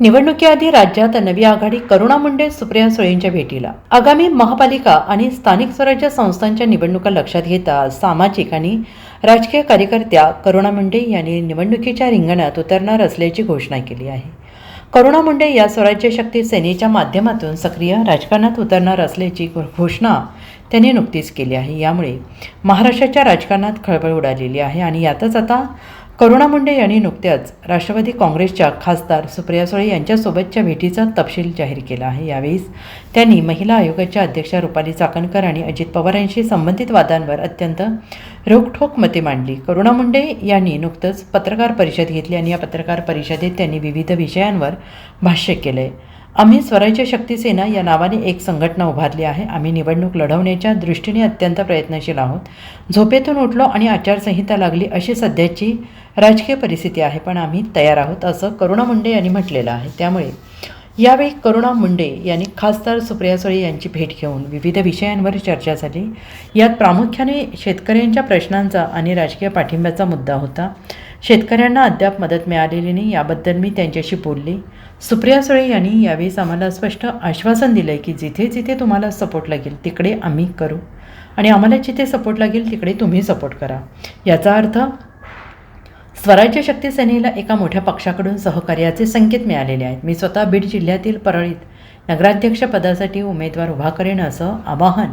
निवडणुकीआधी राज्यात नवी आघाडी करुणा मुंडे सुप्रिया सुळेंच्या भेटीला. आगामी महापालिका आणि स्थानिक स्वराज्य संस्थांच्या निवडणुका लक्षात घेता सामाजिक आणि राजकीय कार्यकर्त्या करुणा मुंडे यांनी निवडणुकीच्या रिंगणात उतरणार असल्याची घोषणा केली आहे. करुणा मुंडे या स्वराज्य शक्ती सेनेच्या माध्यमातून सक्रिय राजकारणात उतरणार असल्याची घोषणा त्यांनी नुकतीच केली आहे. यामुळे महाराष्ट्राच्या राजकारणात खळबळ उडालेली आहे आणि यातच आता करुणा मुंडे यांनी नुकत्याच राष्ट्रवादी काँग्रेसच्या खासदार सुप्रिया सुळे यांच्यासोबतच्या भेटीचा तपशील जाहीर केला आहे. यावेळी त्यांनी महिला आयोगाच्या अध्यक्षा रुपाली चाकणकर आणि अजित पवार यांशी संबंधित वादांवर अत्यंत रोखठोक मते मांडली. करुणा मुंडे यांनी नुकतंच पत्रकार परिषद घेतली आणि या पत्रकार परिषदेत त्यांनी विविध विषयांवर भाष्य केलं आहे आम्ही स्वराज्य शक्ती सेना या नावाने एक संघटना उभारली आहे. आम्ही निवडणूक लढवण्याच्या दृष्टीने अत्यंत प्रयत्नशील आहोत. झोपेतून उठलो आणि आचारसंहिता लागली अशी सध्याची राजकीय परिस्थिती आहे पण आम्ही तयार आहोत असं करुणा मुंडे यांनी म्हटलेलं आहे. त्यामुळे यावेळी करुणा मुंडे यांनी खासदार सुप्रिया सुळे यांची भेट घेऊन विविध विषयांवर चर्चा झाली. यात प्रामुख्याने शेतकऱ्यांच्या प्रश्नांचा आणि राजकीय पाठिंब्याचा मुद्दा होता. शेतकऱ्यांना अद्याप मदत मिळालेली नाही याबद्दल मी त्यांच्याशी बोलली. सुप्रिया सुळे यांनी यावेळी आम्हाला स्पष्ट आश्वासन दिलं आहे की जिथे जिथे तुम्हाला सपोर्ट लागेल तिकडे आम्ही करू. आणि आम्हाला जिथे सपोर्ट लागेल तिकडे तुम्ही सपोर्ट करा. याचा अर्थ स्वराज्य शक्ती सेनेला एका मोठ्या पक्षाकडून सहकार्याचे संकेत मिळालेले आहेत. मी स्वतः बीड जिल्ह्यातील परळीत नगराध्यक्ष पदासाठी उमेदवार उभा करेन असं आवाहन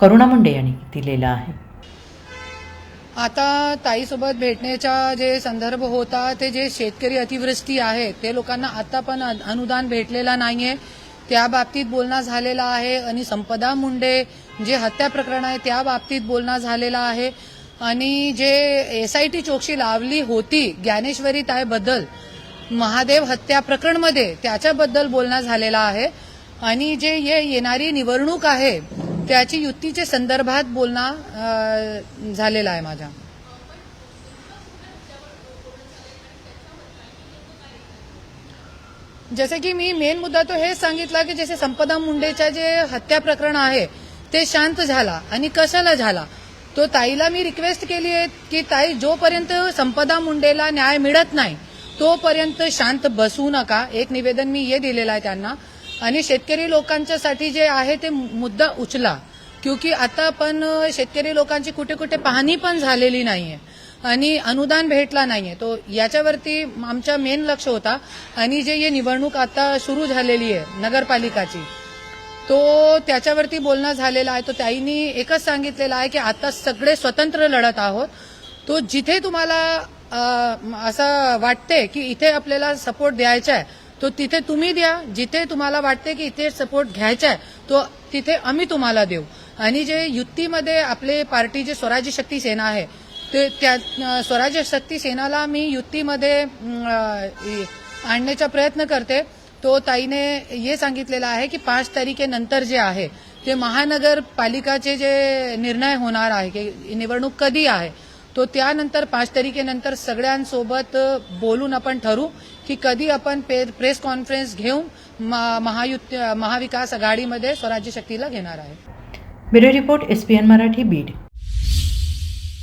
करुणा मुंडे यांनी दिलेलं आहे. आता ताईसोबत भेटण्याचा जे संदर्भ होता ते जे शेतकरी अतिवृष्टी आहे ते लोकांना आता पण अनुदान भेटलेला नाहीये. त्या बाबतीत बोलणं झालेला आहे आणि संपदा मुंडे जे हत्या प्रकरण आहे त्या बाबतीत बोलणं झालेला आहे. आणि जे एस आय टी चौकशी लावली होती ज्ञानेश्वरी ताईबद्दल महादेव हत्या प्रकरणमध्ये त्याच्याबद्दल बोलणं झालेला आहे. आणि जे ये येणारी निवडणूक आहे त्याची युतीच्या संदर्भात बोलणं झालेला आहे माझा जसे की मी मेन मुद्दा तो हेच सांगितला की जसे संपदा मुंडेच्या जे हत्या प्रकरण आहे ते शांत झाला आणि कशाला झाला? तो ताईला मी रिक्वेस्ट केली आहे की ताई जोपर्यंत संपदा मुंडेला न्याय मिळत नाही तोपर्यंत शांत बसू नका. एक निवेदन मी हे दिलेलं आहे त्यांना. आणि शेतकरी लोकांच्यासाठी जे आहे ते मुद्दा उचला. क्योंकि आता पण शेतकरी लोकांची कुठे कुठे पाहणी पण झालेली नाहीये. आणि अनुदान भेटला नाहीये. तो याच्यावरती आमचा मेन लक्ष होता. आणि जे हे निवडणूक आता सुरू झालेली आहे नगरपालिकाची तो त्याच्यावरती बोलणं झालेला आहे. तो ताईंनी एकच सांगितलेलं आहे की आता सगळे स्वतंत्र लढत आहोत. तो जिथे तुम्हाला असं वाटते की इथे आपल्याला सपोर्ट द्यायचा आहे तो तिथे तुम्ही द्या जिथे तुम्हाला वाटते की इथे सपोर्ट घ्यायचा आहे तो तिथे आम्ही तुम्हाला देऊ. आणि जे युतीमध्ये आपले पार्टी जे स्वराज्य शक्ती सेना आहे ते त्या स्वराज्य शक्ती सेनाला मी युतीमध्ये आणण्याचा प्रयत्न करते. तो ताईने हे सांगितलेलं आहे की पाच तारखेनंतर जे आहे ते महानगरपालिकाचे जे निर्णय होणार आहे की निवडणूक कधी आहे तो त्यानंतर पाच तारखेनंतर सगळ्यांसोबत बोलून आपण ठरू की कधी आपण प्रेस कॉन्फरन्स घेऊन म- महायुत महाविकास आघाडीमध्ये स्वराज्य शक्तीला घेणार आहे. Bureau report S P N Marathi Beed.